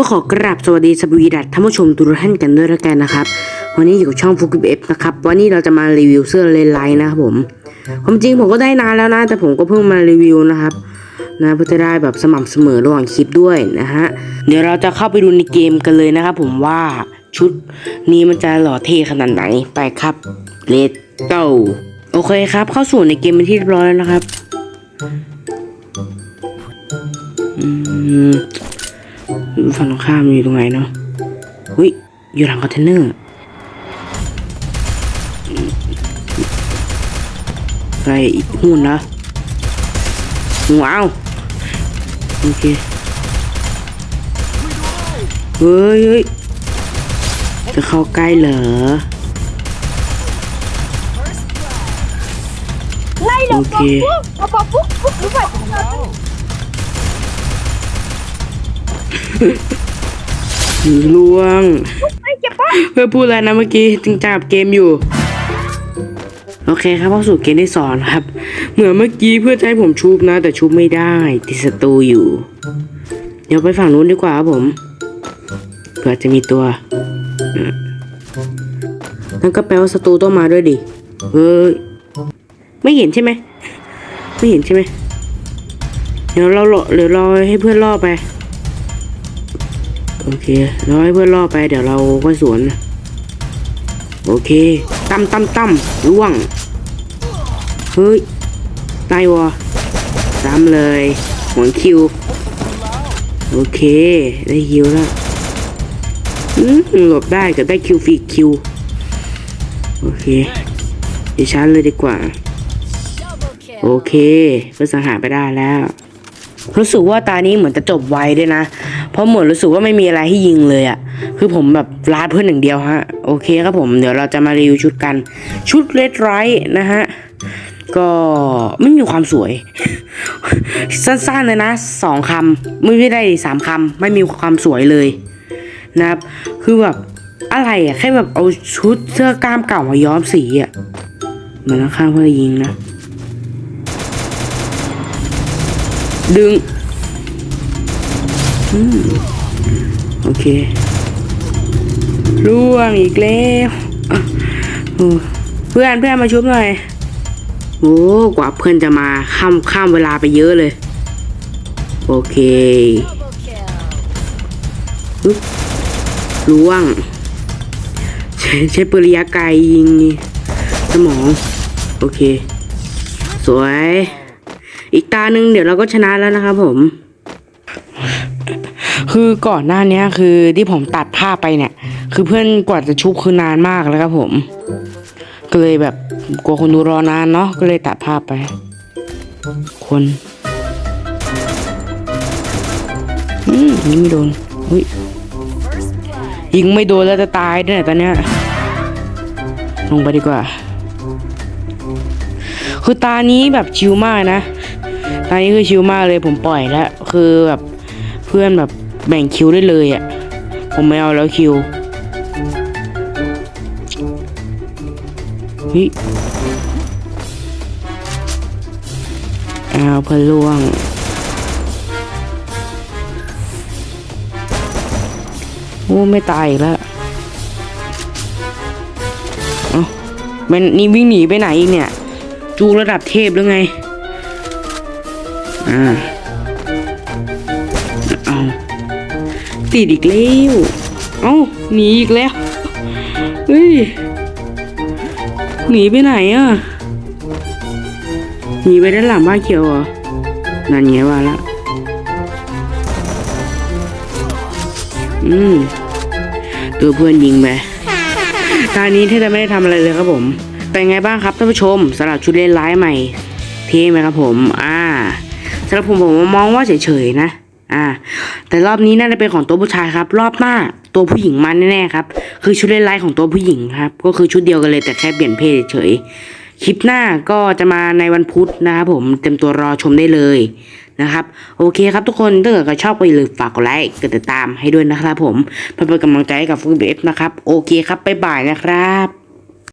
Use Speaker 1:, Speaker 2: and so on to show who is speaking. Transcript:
Speaker 1: ก็ขอกราบสวัสดีสวีดัตท่านผู้ชมทุกท่านกันด้วยละกันนะครับ วันนี้อยู่กับช่องฟุกิเอฟนะครับ วันนี้เราจะมารีวิวเสื้อเลนไลน์นะครับผมความจริงผมก็ได้นานแล้วนะ แต่ผมก็เพิ่งมารีวิวนะครับนะเพื่อจะได้แบบสม่ำเสมอระหว่างคลิปด้วยนะฮะ เดี๋ยวเราจะเข้าไปดูในเกมกันเลยนะครับผมว่าชุดนี้มันจะหล่อเท่ขนาดไหนไปครับ Let's go โอเคครับ เข้าสู่ในเกมเป็นที่เรียบร้อยแล้วนะครับอืม ฝั่งตรงข้ามอยู่ตรงไหนเนาะอุ้ยอยู่หลังคอนเทนเนอร์อะไรอีกหุ่นนะว้าวโอเคเฮ้ยเฮ้ยจะเข้าใกล้เหรอ
Speaker 2: ไล่หล
Speaker 1: โอบเค ล่วง
Speaker 2: ไม่เจ็บปะ
Speaker 1: เพื่อพูดอะไรนะเมื่อกี้จึงจับเกมอยู่ โอเคครับเข้าสู่เกมที่สอนครับ เหมือนเมื่อกี้เพื่อนจะให้ผมชุบนะ แต่ชุบไม่ได้ติดศัตรูอยู่ เดี๋ยวไปฝั่งนู้นดีกว่าครับผมเผื่อจะมีตัวอะนั่นก็แปลว่าศัตรูต้องมาด้วยดิเฮ้ยไม่เห็นใช่ไหมไม่เห็นใช่ไหมเดี๋ยวเรารอเดี๋ยวรอให้เพื่อนล่อไป โอเคเรอให้เพื่อนล่อไปเดี๋ยวเราค่อยสวน โอเคตั้มตั้มตั้มล่วง เฮ้ยตายวะซ้ำเลยหัวคิว โอเค ได้คิวแล้วอืมหลบได้กับได้คิวฟรีคิว โอเคเดี๋ยวชาร์จเลยดีกว่า โอเค เพื่อสังหารไปได้แล้ว รู้สึกว่าตานี้เหมือนจะจบไวด้วยนะ เพราะเหมือนรู้สึกว่าไม่มีอะไรให้ยิงเลยอะ่ะ คือผมแบบลาดเพื่อนหนึ่งเดียวฮะ โอเคครับผม เดี๋ยวเราจะมารีวิวชุดกัน ชุดเลดไรท์นะฮะ ก็ไม่มีความสวย สั้นๆเลยนะสองคำไม่ได้สามคำไม่มีความสวยเลยนะครับ คือแบบอะไรอะแค่แบบเอาชุดเสื้อกล้ามเก่ามาย้อมสีอะเหมือนข้างเพื่อยิงนะ ดึงอโอเคร่วงอีกแล้วเพื่อนเพื่อนมาชุบหน่อยโอ้กว่าเพื่อนจะมาข้ามข้ามเวลาไปเยอะเลย โอเคปึ๊บล่วง ใช้ใช้ปืนระยะไกลยิงสมอง โอเค สวย อีกตาหนึ่งเดี๋ยวเราก็ชนะแล้วนะครับผมคือก่อนหน้านี้คือที่ผมตัดภาพไปเนี่ย คือเพื่อนกว่าจะชุบคือนานมากแล้วครับผม ก็เลยแบบกลัวคนดูรอนานเนาะก็เลยตัดภาพไป คนอืมยิงไม่โดนอุ้ยยิงไม่โดนแล้วจะตายด้วยเนี่ยตอนเนี้ยลงไปดีกว่า คือตานี้แบบชิลมากนะ ตานี้คือชิลมากเลยผมปล่อยแล้ว คือแบบเพื่อนแบบแบ่งคิวได้เลยอะ่ะ ผมไม่เอาแล้วคิวเฮ้ยเอาเพื่อนล่วงโอ้ไม่ตายอีกแล้วเอ้ามันนี่วิ่งหนีไปไหนอีกเนี่ย จูระดับเทพหรือไง อ่าเอาติดอีกแล้วเอาหนีอีกแล้วเฮ้ยหนีไปไหนอะหนีไปด้านหลังบ้านเขียวเหรอนั่นไงว่าละอืมตัวเพื่อนยิงไปตอนนี้แทบจะไม่ได้ทำอะไรเลยครับผม เป็นไงบ้างครับท่านผู้ชมสำหรับชุดเล่นร้ายใหม่เท่ไหมครับผม อ่า สำหรับผมผมมองว่าเฉยๆนะ อ่า แต่รอบนี้น่าจะเป็นของตัวผู้ชายครับ รอบหน้าตัวผู้หญิงมันแน่ๆครับ คือชุดเล่นร้ายของตัวผู้หญิงครับ ก็คือชุดเดียวกันเลยแต่แค่เปลี่ยนเพศเฉยคลิปหน้าก็จะมาในวันพุธนะครับผมเต็มตัวรอชมได้เลยนะครับ โอเคครับทุกคนถ้าเกิดใครชอบก็อย่าลืมฝากกดไลค์กดติดตามให้ด้วยนะครับผมเพื่อเป็นกำลังใจให้กับฟุกเบฟนะครับ โอเคครับบ๊ายบายนะครับ